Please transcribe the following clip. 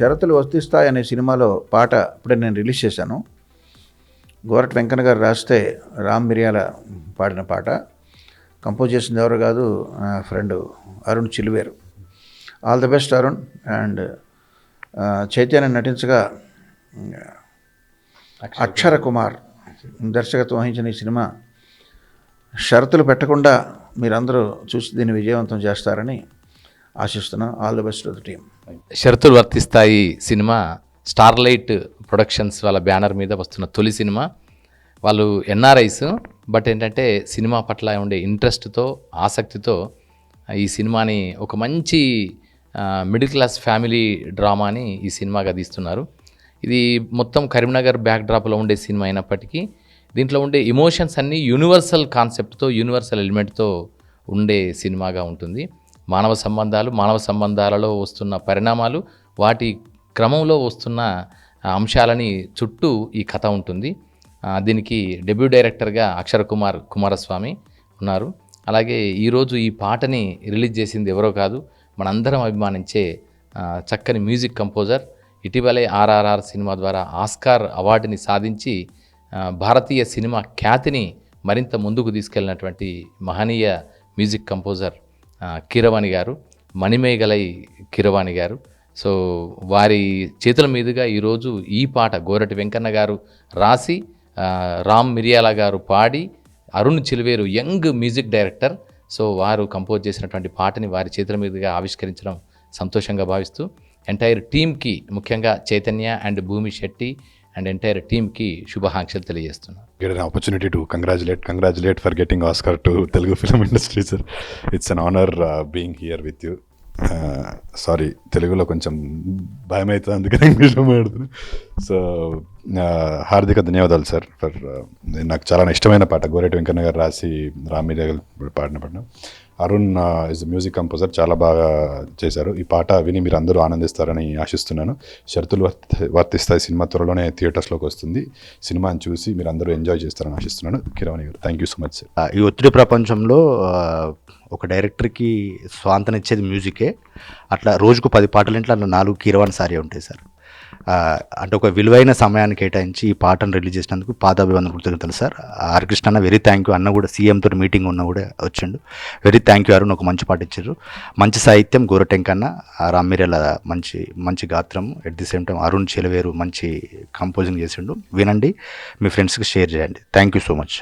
షరతులు వర్తిస్తాయి అనే సినిమాలో పాట ఇప్పుడే నేను రిలీజ్ చేశాను. గోరట్ వెంకన్న గారు రాస్తే రామ్ మిరియాల పాడిన పాట. కంపోజ్ చేసింది ఎవరు కాదు నా friend Arun Chiluveru. All the best Arun and Chaitanya నటించగా అక్షర కుమార్ దర్శకత్వం వహించిన ఈ సినిమా షరతులు పెట్టకుండా మీరందరూ చూసి దీన్ని విజయవంతం చేస్తారని ఆశిస్తున్నాను all the best the team. షరతులు వర్తిస్తాయి సినిమా స్టార్లైట్ ప్రొడక్షన్స్ వాళ్ళ బ్యానర్ మీద వస్తున్న తొలి సినిమా. వాళ్ళు ఎన్ఆర్ఐస్ బట్ ఏంటంటే సినిమా పట్ల ఉండే ఇంట్రెస్ట్తో ఆసక్తితో ఈ సినిమాని ఒక మంచి మిడిల్ క్లాస్ ఫ్యామిలీ డ్రామాని ఈ సినిమాగా తీస్తున్నారు. ఇది మొత్తం కరీంనగర్ బ్యాక్ డ్రాప్లో ఉండే సినిమా అయినప్పటికీ దీంట్లో ఉండే ఎమోషన్స్ అన్నీ యూనివర్సల్ కాన్సెప్ట్తో యూనివర్సల్ ఎలిమెంట్తో ఉండే సినిమాగా ఉంటుంది. మానవ సంబంధాలు మానవ సంబంధాలలో వస్తున్న పరిణామాలు వాటి క్రమంలో వస్తున్న అంశాలని చుట్టూ ఈ కథ ఉంటుంది. దీనికి డెబ్యూ డైరెక్టర్గా అక్షర కుమార్ కుమారస్వామి ఉన్నారు. అలాగే ఈరోజు ఈ పాటని రిలీజ్ చేసింది ఎవరో కాదు మనందరం అభిమానించే చక్కని మ్యూజిక్ కంపోజర్ ఇటీవలే ఆర్ఆర్ఆర్ సినిమా ద్వారా ఆస్కార్ అవార్డుని సాధించి భారతీయ సినిమా ఖ్యాతిని మరింత ముందుకు తీసుకెళ్ళినటువంటి మహనీయ మ్యూజిక్ కంపోజర్ కీరవాణి గారు మణిమేగలై కీరవాణి గారు. సో వారి చేతుల మీదుగా ఈరోజు ఈ పాట గోరటి వెంకన్న గారు రాసి రామ్ మిరియాల గారు పాడి Arun Chiluveru young music director. So వారు కంపోజ్ చేసినటువంటి పాటని వారి చేతుల మీదుగా ఆవిష్కరించడం సంతోషంగా భావిస్తూ ఎంటైర్ టీమ్కి ముఖ్యంగా చైతన్య అండ్ భూమి శెట్టి అండ్ ఎంటైర్ టీంకి శుభాకాంక్షలు తెలియజేస్తున్నాను opportunity to congratulate congratulate for getting Oscar to Telugu film industry sir it's an honour being here with you sorry తెలుగులో కొంచెం భయం అవుతుంది అందుకని సో హార్దిక ధన్యవాదాలు సార్ ఫర్ నాకు చాలా ఇష్టమైన పాట. గోరెటి వెంకన్న గారు రాసి రామీర పాడిన పాట. అరుణ్ ఇస్ మ్యూజిక్ కంపోజర్ చాలా బాగా చేశారు. ఈ పాట విని మీరు అందరూ ఆనందిస్తారని ఆశిస్తున్నాను. షరతులు వర్తి వర్తిస్తాయి సినిమా త్వరలోనే థియేటర్స్లోకి వస్తుంది. సినిమాని చూసి మీరు అందరూ ఎంజాయ్ చేస్తారని ఆశిస్తున్నాను. Keeravani garu thank you so much sir ఈ ఒత్తిడి ప్రపంచంలో ఒక డైరెక్టర్కి స్వాంతనిచ్చేది మ్యూజికే. అట్లా రోజుకు పది పాటలు ఇంట్లో నాలుగు కీరవాణి సారీ ఉంటాయి సార్. అంటే ఒక విలువైన సమయాన్ని కేటాయించి ఈ పాటను రిలీజ్ చేసినందుకు పాదాభివందన కృతజ్ఞతలు సార్. ఆర్ కృష్ణ అన్న వెరీ థ్యాంక్ యూ అన్న కూడా సీఎంతో మీటింగ్ ఉన్న కూడా వచ్చిండు. వెరీ థ్యాంక్ యూ అరుణ్ ఒక మంచి పాట ఇచ్చారు. మంచి సాహిత్యం గోరటెంకన్న రామ్మిరేల మంచి మంచి గాత్రం. At the same time Arun Chelaveru మంచి కంపోజింగ్ చేసిండు. వినండి మీ ఫ్రెండ్స్కి షేర్ చేయండి. Thank you so much